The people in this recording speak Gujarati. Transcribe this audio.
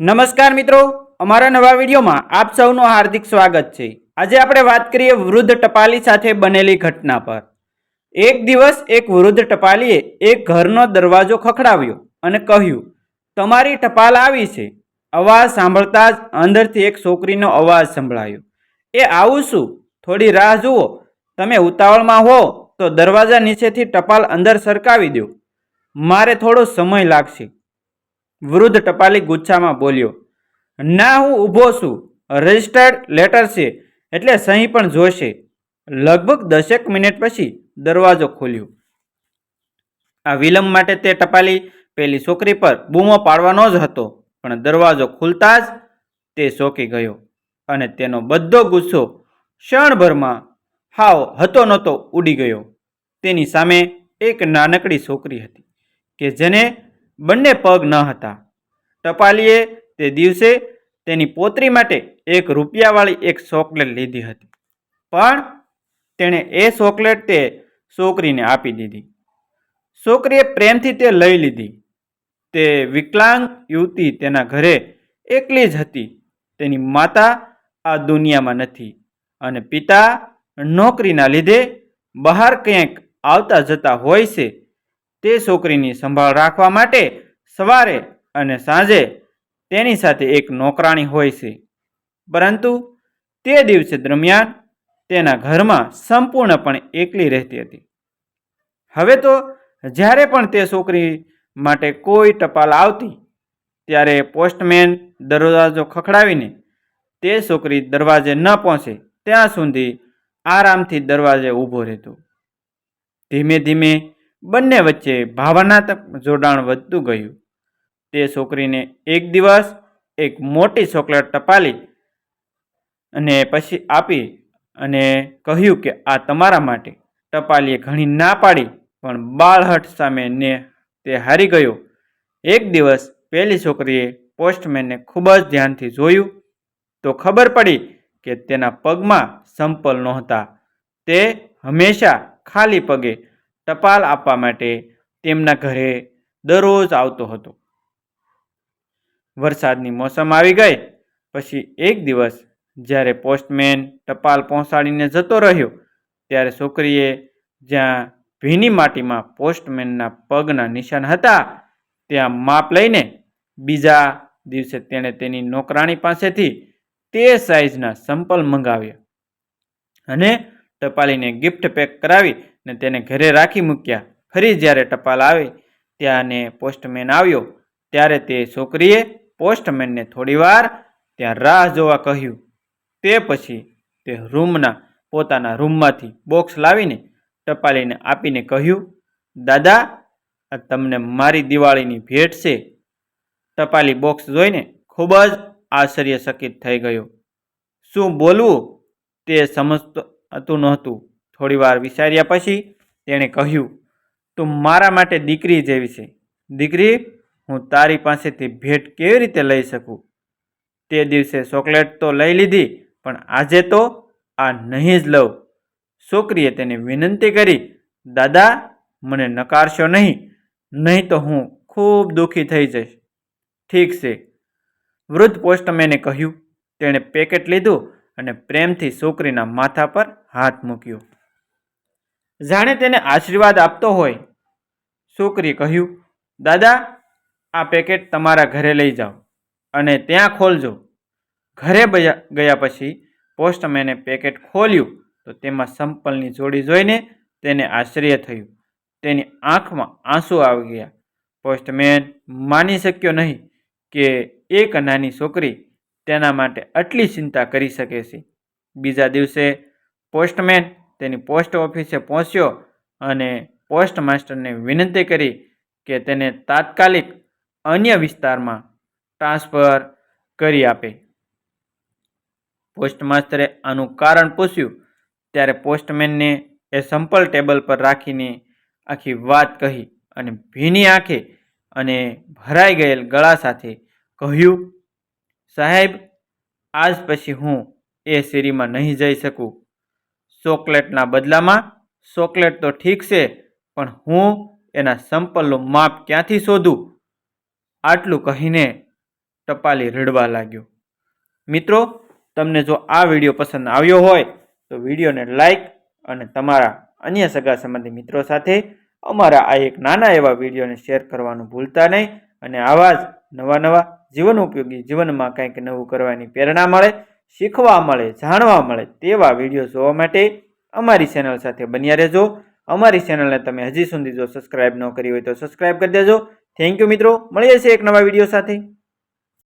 નમસ્કાર મિત્રો, અમારા નવા વિડીયોમાં આપ સૌનું હાર્દિક સ્વાગત છે. આજે આપણે વાત કરીએ વૃદ્ધ ટપાલી સાથે બનેલી ઘટના પર. એક દિવસ એક વૃદ્ધ ટપાલીએ એક ઘરનો દરવાજો ખખડાવ્યો અને કહ્યું, તમારી ટપાલ આવી છે. અવાજ સાંભળતા જ અંદરથી એક છોકરીનો અવાજ સંભળાયો, એ આવું શું? થોડી રાહ જુઓ. તમે ઉતાવળમાં હો, તો દરવાજા નીચેથી ટપાલ અંદર સરકાવી દો. મારે થોડો સમય લાગશે. વૃદ્ધ ટપાલી ગુચ્છામાં બોલ્યો, ના, હું ઊભો છું. રજિસ્ટર્ડ લેટર છે. એટલે સહી પણ જોશે. લગભગ દસેક મિનિટ પછી દરવાજો ખોલ્યો. આ વિલંબ માટે તે ટપાલી પેલી છોકરી પર બૂમો પાડવાનો જ હતો, પણ દરવાજો ખુલતા જ તે ચોંકી ગયો અને તેનો બધો ગુસ્સો ક્ષણભરમાં હાવ હતો નહોતો ઉડી ગયો. તેની સામે એક નાનકડી છોકરી હતી કે જેને બંને પગ ન હતા. ટપાલીએ તે દિવસે તેની પોતરી માટે એક રૂપિયાવાળી એક ચોકલેટ લીધી હતી. પણ તેણે એ ચોકલેટ તે છોકરીને આપી દીધી. છોકરીએ પ્રેમથી તે લઈ લીધી. તે વિકલાંગ યુવતી તેના ઘરે એકલી જ હતી. તેની માતા આ દુનિયામાં નથી અને પિતા નોકરીના લીધે બહાર ક્યાંક આવતા જતા હોય છે તે છોકરીની સંભાળ રાખવા માટે સવારે અને સાંજે તેની સાથે એક નોકરાણી હોય છે. પરંતુ તે દિવસે દરમિયાન તેના ઘરમાં સંપૂર્ણપણે એકલી રહેતી હતી. હવે તો જ્યારે પણ તે છોકરી માટે કોઈ ટપાલ આવતી, ત્યારે પોસ્ટમેન દરવાજો ખખડાવીને તે છોકરી દરવાજે ન પહોંચે, ત્યાં સુધી આરામથી દરવાજે ઊભો રહેતો. ધીમે ધીમે બંને વચ્ચે ભાવનાત્મક જોડાણ વધતું ગયું. તે છોકરીને એક દિવસ એક મોટી ચોકલેટ ટપાલી અને પછી આપી અને કહ્યું કે આ તમારા માટે. ટપાલીએ ઘણી ના પાડી, પણ બાળહટ સામે ને તે હારી ગયો. એક દિવસ પહેલી છોકરીએ પોસ્ટમેનને ખૂબ જ ધ્યાનથી જોયું તો ખબર પડી કે તેના પગમાં સંપલ નહોતા. તે હંમેશા ખાલી પગે ટપાલ આપવા માટે તેમના ઘરે દરરોજ આવતો હતો. વરસાદની મોસમ આવી ગઈ, પછી એક દિવસ જ્યારે પોસ્ટમેન ટપાલ પહોંચાડીને જતો રહ્યો, ત્યારે છોકરીએ જ્યાં ભીની માટીમાં પોસ્ટમેનના પગના નિશાન હતા, ત્યાં માપ લઈને બીજા દિવસે તેણે તેની નોકરાણી પાસેથી તે સાઇઝના સંપલ મંગાવ્યા. અને ટપાલીને ગિફ્ટ પેક કરાવી ને તેને ઘરે રાખી મૂક્યા. ફરી જ્યારે ટપાલ આવે ત્યાંને પોસ્ટમેન આવ્યો, ત્યારે તે છોકરીએ પોસ્ટમેનને થોડીવાર ત્યાં રાહ જોવા કહ્યું. તે પછી તે રૂમના, પોતાના રૂમમાંથી બોક્સ લાવીને ટપાલીને આપીને કહ્યું, દાદા, આ તમને મારી દિવાળીની ભેટ છે. ટપાલી બોક્સ જોઈને ખૂબ જ આશ્ચર્યચકિત થઈ ગયો. શું બોલવું? તે સમજતું હતું નહોતું. થોડીવાર વિચાર્યા પછી તેણે કહ્યું, તું મારા માટે દીકરી જેવી છે. દીકરી, હું તારી પાસેથી ભેટ કેવી રીતે લઈ શકું? તે દિવસે ચોકલેટ તો લઈ લીધી, પણ આજે તો આ નહીં જ લઉં. છોકરીએ તેને વિનંતી કરી, દાદા, મને નકારશો નહીં નહીં તો હું ખૂબ દુઃખી થઈ જઈશ. ઠીક છે. વૃદ્ધ પોસ્ટમેને કહ્યું. તેણે પેકેટ લીધું અને પ્રેમથી છોકરીના માથા પર હાથ મૂક્યો. જાણે તેને આશીર્વાદ આપતો હોય. છોકરીએ કહ્યું, દાદા, આ પેકેટ તમારા ઘરે લઈ જાઓ અને ત્યાં ખોલજો. ઘરે ગયા પછી પોસ્ટમેને પેકેટ ખોલ્યું તો તેમાં સંપલની જોડી જોઈને તેને આશ્ચર્ય થયું. તેની આંખમાં આંસુ આવી ગયા. પોસ્ટમેન માની શક્યો નહીં કે એક નાની છોકરી તેના માટે આટલી ચિંતા કરી શકે છે. બીજા દિવસે પોસ્ટમેન તેની પોસ્ટ ઓફિસે પહોંચ્યો અને પોસ્ટ માસ્ટરને વિનંતી કરી કે તેને તાત્કાલિક અન્ય વિસ્તારમાં ટ્રાન્સફર કરી આપે. પોસ્ટ માસ્ટરે આનું કારણ પૂછ્યું, ત્યારે પોસ્ટમેનને એ સંપલ ટેબલ પર રાખીને આખી વાત કહી અને ભીની આંખે અને ભરાઈ ગયેલ ગળા સાથે કહ્યું, સાહેબ, આજ પછી હું એ શેરીમાં નહીં જઈ શકું. ચોકલેટના બદલામાં ચોકલેટ તો ઠીક છે, પણ હું એના સંપલનું માપ ક્યાંથી શોધું? આટલું કહીને ટપાલી રડવા લાગ્યો. મિત્રો, તમને જો આ વીડિયો પસંદ આવ્યો હોય, તો વિડીયોને લાઈક અને તમારા અન્ય સગા સંબંધી મિત્રો સાથે અમારા આ એક નાના એવા વિડીયોને શેર કરવાનું ભૂલતા નહીં અને આવા જ નવા નવા જીવન ઉપયોગી જીવનમાં કંઈક નવું કરવાની પ્રેરણા મળે શીખવા મળે, જાણવા મળે તેવા વીડિયો જોવા માટે અમારી ચેનલ સાથે બન્યા રહેજો. અમારી ચેનલને તમે હજી સુધી જો સબસ્ક્રાઇબ ન કરી હોય તો સબસ્ક્રાઇબ કરી દેજો. થેન્ક યુ મિત્રો. મળીએ છીએ એક નવા વીડિયો સાથે.